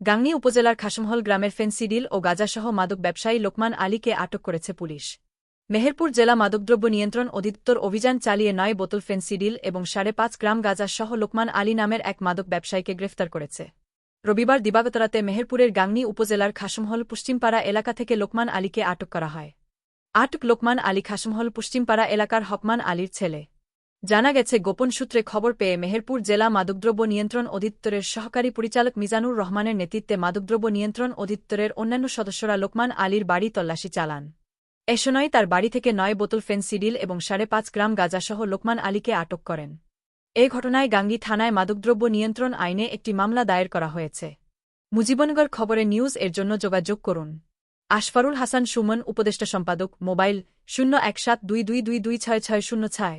গাংনী উপজেলার খাসমহল গ্রামের ফেন্সিডিল ও গাজাসহ মাদক ব্যবসায়ী লোকমান আলীকে আটক করেছে পুলিশ। মেহেরপুর জেলা মাদকদ্রব্য নিয়ন্ত্রণ অধিদপ্তর অভিযান চালিয়ে নয় বোতল ফেন্সিডিল এবং সাড়ে পাঁচ গ্রাম গাজাসহ লোকমান আলী নামের এক মাদক ব্যবসায়ীকে গ্রেফতার করেছে। রবিবার দিবাগতরাতে মেহেরপুরের গাংনী উপজেলার খাসমহল পশ্চিমপাড়া এলাকা থেকে লোকমান আলীকে আটক করা হয়। আটক লোকমান আলী খাসমহল পশ্চিমপাড়া এলাকার হকমান আলীর ছেলে। জানা গেছে, গোপন সূত্রে খবর পেয়ে মেহেরপুর জেলা মাদকদ্রব্য নিয়ন্ত্রণ অধিদপ্তরের সহকারী পরিচালক মিজানুর রহমানের নেতৃত্বে মাদকদ্রব্য নিয়ন্ত্রণ অধিদপ্তরের অন্যান্য সদস্যরা লোকমান আলীর বাড়ি তল্লাশি চালান। এ সময় তার বাড়ি থেকে নয় বোতল ফেন্সিডিল এবং সাড়ে পাঁচ গ্রাম গাঁজাসহ লোকমান আলীকে আটক করেন। এ ঘটনায় গাঙ্গী থানায় মাদকদ্রব্য নিয়ন্ত্রণ আইনে একটি মামলা দায়ের করা হয়েছে। মুজিবনগর খবরে নিউজ এর জন্য যোগাযোগ করুন। আশফারুল হাসান সুমন, উপদেষ্টা সম্পাদক, মোবাইল শূন্য এক সাত দুই দুই দুই দুই ছয় ছয় শূন্য ছয়।